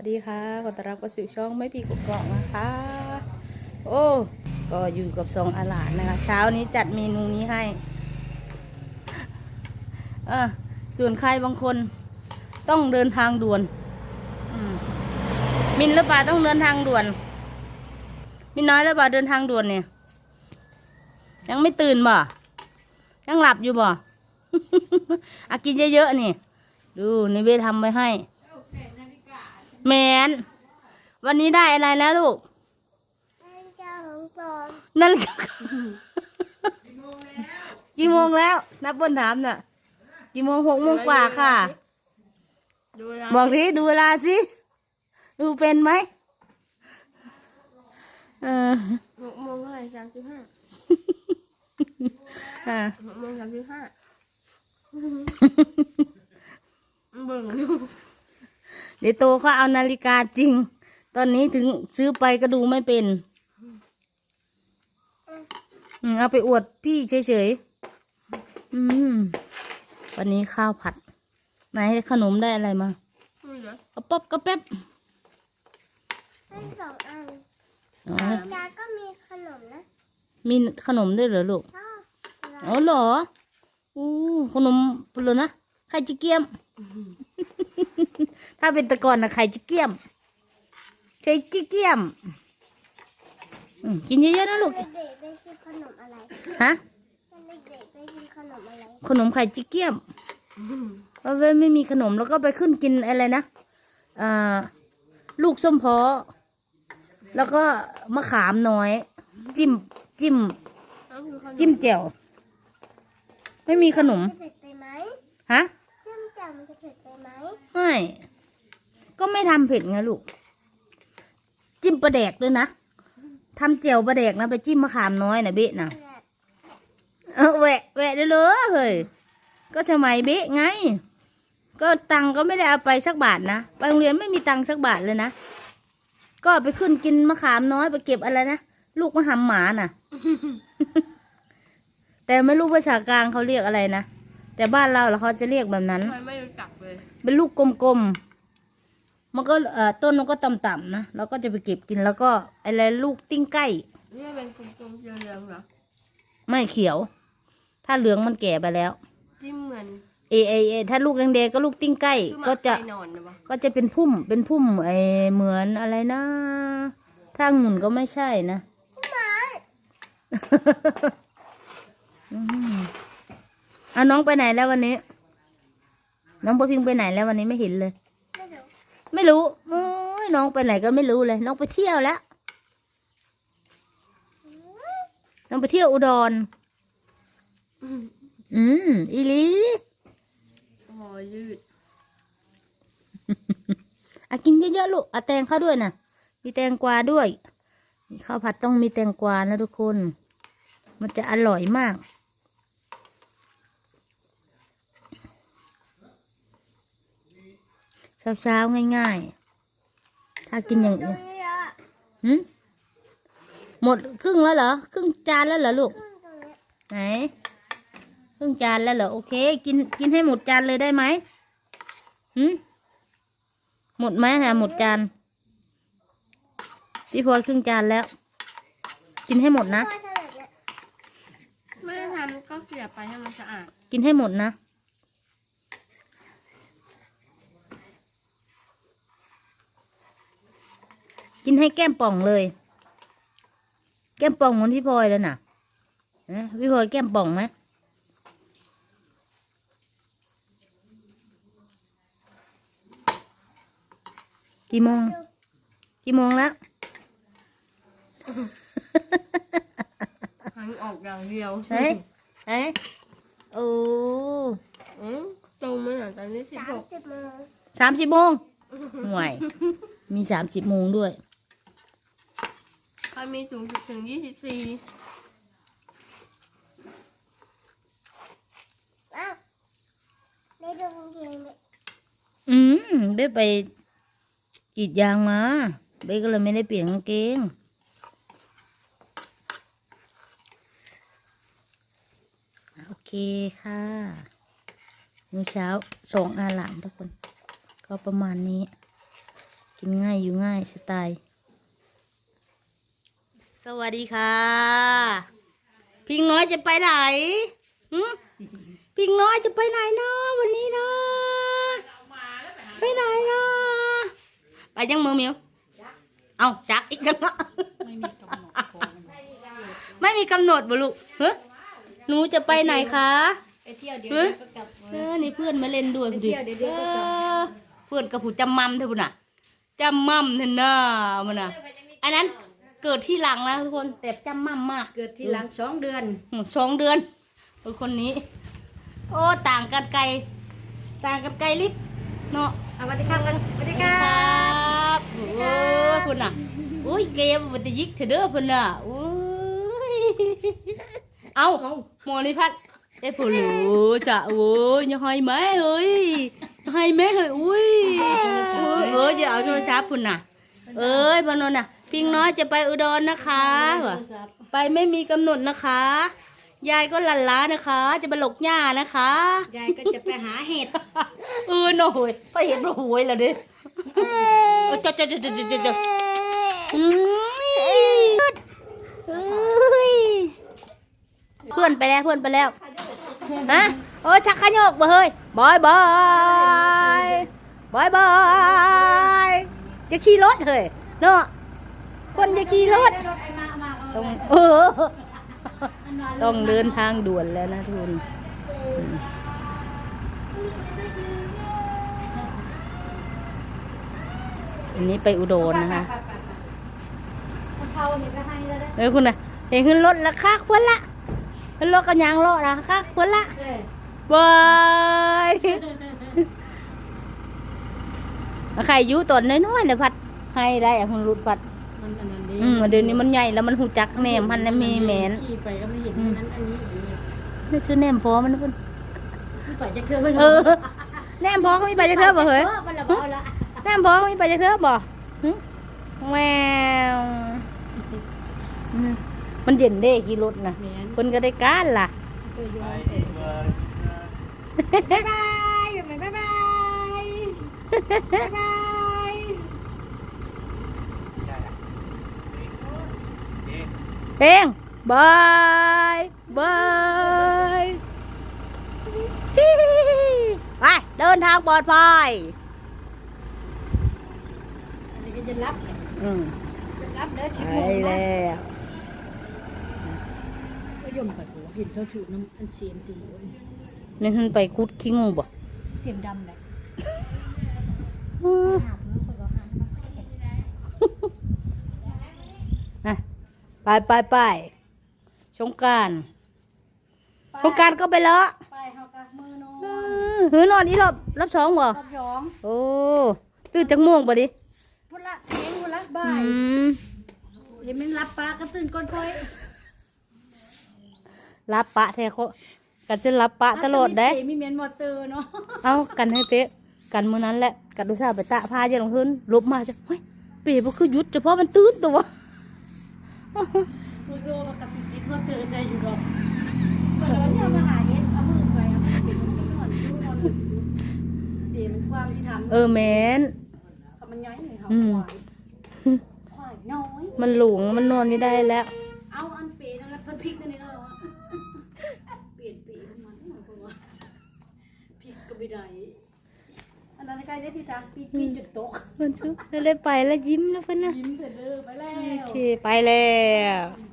วัสดีค่ะขอต้อนรับเข้าสู่ช่องไม่ปีกุกกล่องนะคะ โอ้ก็อยู่กับสองอาหลานนะคะ เช้านี้จัดเมนูนี้ให้อะส่วนใครบางคนต้องเดินทางด่วนมินหรือเปล่าต้องเดินทางด่วน มินน้อยหรือเปล่าเดินทางด่วนเนี่ย ยังไม่ตื่นบ่ยังหลับอยู่บ่อากินเยอะๆนี่ ดูในเวททำไว้ให้ แมนวันนี้ได้อะไรแล้วลูกนาฬิกาของปลอมนั่นกี่โมงแล้ว นับเบิ้ลถามน่ะกี่โมงหกโมงกว่าค่ะดูนะบอกทีดูเวลาสิ ดูเป็นไหมเออหกโมงเท่าไหร่สามสิบห้าอะหกโมงสามสิบห้าเบิ่งดู เดี๋ยวโตเขาเอานาฬิกาจริง ตอนนี้ถึงซื้อไปก็ดูไม่เป็น อืมเอาไปอวดพี่เฉยๆ อืม วันนี้ข้าวผัด ไหนขนมได้อะไรมาไม่เหลือกระป๊อบกระแป๊บทั้งสองอันอ๋อนาฬิกาก็มีขนมนะมีขนมด้วยเหรอลูกชอบอ๋อเหรอ อู้ขนมเปลือนะไข่จิเกียม ถ้าเป็นแตะกอนนะไข่จิเกียมไข่จิเกียมอืมกินเยอะๆนะลูก เด็กๆไปกินขนมอะไรฮะเด็กๆไปกินขนมอะไรขนมไข่จิเกียม เพราะว่าไม่มีขนมแล้วก็ไปขึ้นกินอะไรนะอ่าลูกส้มเพาะแล้วก็มะขามน้อย จิ้มจิ้มนั่นคือขนมจิ้มแจ่วไม่มีขนม จะเผ็ดไปไหมฮะ จิ้มจ่วมันจะเผ็ดไปไหมไม่ ก็ไม่ทำเผ็ดไงลูก จิ้มปลาแดกด้วยนะทำแจ่วปลาแดกนะไปจิ้มมะขามน้อยนะเบ๊ะนะเออแหวะแหวะได้เลยเฮ้ยก็สมัยเบ๊ะไง ก็ตังค์ก็ไม่ได้เอาไปสักบาทนะไปโรงเรียนไม่มีตังค์สักบาทเลยนะก็ไปขึ้นกินมะขามน้อยไปเก็บอะไรนะลูกมะขามหมาน่ะ แต่ไม่รู้ภาษากลางเขาเรียกอะไรนะแต่บ้านเราเหรอเขาจะเรียกแบบนั้นทำไมไม่รู้จักเลย เป็นลูกกลมๆ มันก็เอ่อต้นมันก็ต่ำๆนะแล้วก็จะไปเก็บกินแล้วก็อะไรลูกติ้งไก่นี่เป็นกลมๆเรืองๆเหรอไม่เขียว ถ้าเหลืองมันแก่ไปแล้วจิ้มเหมือนเอเอเอถ้าลูกแดงๆก็ลูกติ้งไก่คือหก็มาจะไข่นอนนะปะก็จะเป็นพุ่มเป็นพุ่มไอเหมือนอะไรนะถ้าองุ่นก็ไม่ใช่นะอืมเอาน้องไปไหนแล้ววันนี้ น้องประพิงไปไหนแล้ววันนี้ไม่เห็นเลยไม่รู้ ไม่รู้โอ้ยน้องไปไหนก็ไม่รู้เลย น้องไปเที่ยวแล้ว น้องไปเที่ยวอุดร อืมอีหลีอ๋อยืดอะกินเยอะๆลูกอะแตงเข้าด้วยนะมีแตงกวาด้วยข้าวผัดต้องมีแตงกวานะทุกคน มันจะอร่อยมาก เช้าๆง่าย ๆ ถ้ากินอย่างอื่งนนี้เยอะอะหืมหมดครึ่งแล้วเหรอครึ่งจานแล้วเหรอลูกไหนครึ่งจานแล้วเหรอโอเค กินกินให้หมดจานเลยได้ไหมหืมหมดไหมฮะหมดจานพี่พลอยครึ่งจานแล้ว กินให้หมดนะพ่อทำแบบเนี้ยไม่ทำก็เกลี่ยไปให้มันสะอาด กินให้หมดนะ กินให้แก้มป่องเลย แก้มป่องเหมือนพี่พลอยแล้วน่ะนะพี่พลอยแก้มป่องไหมกี่โมง กี่โมงแล้วหันออกอย่างเดียวเฮ้ยเฮ้ยโอ้อืมตรงมั้ยอะตอนนี้สิบสาหมกสิบโมงสามสิบโมงห่วย มีสามสิบโมงด้วยใครมีสูงสุดถึงยี่สิบสี่อ้าวได้ดูกางเกงไหมอืมเบ๊ไปกรีดยางมา เบ๊ก็เลยไม่ได้เปลี่ยนกางเกง โอเคค่ะมื้อเช้าสองอาหลามทุกคน ก็ประมาณนี้ กินง่ายอยู่ง่ายสไตล์ สวัสดีค่ะ พิงน้อยจะไปไหนหึพิงน้อยจะไปไหนเนาะวันนี้เนาะไปไหนเนาะไปยังมือเหมียวเอาจักอีกแล้วเนาะไม่มีกำหนดบ่ลูกเฮ้หนูจะไปไหนคะไปเที่ยวเดี๋ยวเฮ้ยก็กลับเออนี่เพื่อนมาเล่นด้วยพอดีไปเที่ยวเดี๋ยวเดี๋ยวก็กลับเออเพื่อนกับผู้จำมั่มเท่าน่ะจำมั่มเท่าน่ะมันน่ะอันนั้น เกิดที่หลังนะทุกคนแต่จำมั่มมาก เกิดที่หลังสองเดือนอืมสองเดือนคนคนนี้ โอ้ต่างกันไกล ต่างกันไกลลิบเนาะเอาสวัสดีครับกันสวัสดีคครรัับโอ้ยคุณน่ะโอ้ยเกมมันจะยิกเถอะเด้อเพิ่นน่ะโอ้ยเอาหมอนิพัฒน์ได้ผลรู้จ้ะโอ้ยอย่าให้แม่เฮ้ยอย่าให้แม่เฮ้ยอุ้ยเออเอออย่าเอาโทรศัพท์พุ่นน่ะ เอ้ยบานนท์น่ะ พิงน้อยจะไปอุดรนะคะว่ะโทรศัพท์ไปไม่มีกำหนดนะคะ ยายก็หลันล้านะคะ จะไปหลกหญ้านะคะยายก็จะไปหาเห็ดเออหน่อยไปเห็นหวยแล้วดิเออจะจะจะจะจะจะจะอืมเอ้ยเพื่อนไปแล้วเพื่อนไปแล้วฮะโอ้ยชักขยกมาเฮ้ยบายบายบายบาย จะขี่รถเฮ้ยเนาะคนจะขี่รถรถไอ้มามาเอาต้องเออ ต้องเดินทางด่วนแล้วนะทุนอันนี้ไปอุดรนะคะเขาเนี่ยก็ให้แล้วนะเออคุณน่ะเห็นขึ้นรถแล้วค่าควรละขึ้นรถกันยางเลาะนะค่าควรละเอ้ย บายใครอยุตนน้อยๆเนี่ยพัดให้ได้อะคุณรุดพัดมันอันนั้นดีอืมเดี๋ยวนี้มันใหญ่แล้วมันหูจักแหนมพันน่ะมีแหมนขี่ไปก็ไม่เห็นอันนั้นอันนี้อย่างนี้นี่ชื่อแหนมพอมันนะเพิ่นขี่ไปจะเทื่อไม่เออแหนมพอเขามีใบจะเทอะบ่เฮ้ยมันละบ่ละแม่บอกมีไปจะเทอะบ่หึแมวอืมมันเย็นเด้ขี่รถนะแม่นคนก็ได้การล่ะ เคยอยู่บ๊ายบายบ๊ายบายบ๊ายบายเพลงบายบายจี้ไปเดินทางปลอดภัยอันนี้ก็จะรับอืมจะรับเด้อไปชิบโมงนะแล้วก็ยมไปหัวเห็นเขาถือน้ำอันเสียมตีโอ้ยนี่ขึ้นไปคุดขี้งูบ่เสียมดำเลย อืม หาเพื่อนคนก็หา อะ ไปไปไปสงกรารสงกรารก็ไปแล้วไปเขากักมือนอเอนอหือนอนอีรอบรอบสองบ่รอบสองโอ้ตื่นจากม่วงบ่ดิพุ่นละเองพุ่นละบ่าอืยมเห็นมันรับปลาก็ตื่นก้นค่อยรับปะแท้เขากันจะรับปะตลอดได้มีเมียนมอเตอร์เนาะเอากันให้เตะกันมื้อนั้นแหละกันดูซาห์ไปตะพาเยอะลงพื้นลบมาจ้ะเฮ้ยเป๋บ่คือหยุดเฉพาะมันตื่นตัว มือโยมากับสิจิตมอเตอร์ใจอยู่ดอกเมื่อวันนี้เอามาหาเฮ็ดเอามือไปเอามือไปนอนดูนอนดูเดี๋ยวมันความที่ทำเออแมนเขามันย้อยเลยเขาอืมควายควายน้อยมันหลงมันนอนไม่ได้แล้ว เอาอันเปย์นั่นแหละเพิ่นพริกนั่นนี่เนาะเปลี่ยนปีมันมันมันก็ว่าพริกก็ไม่ได้อั นนั้นใกล้ได้ที่ทางปีปีนจุดตกมันชุบแล้วได้ไปแล้วยิ้มแล้วเพิ่นน่ะยิ้มเถอะเด้อไปแล้โอวเคไปแล้ว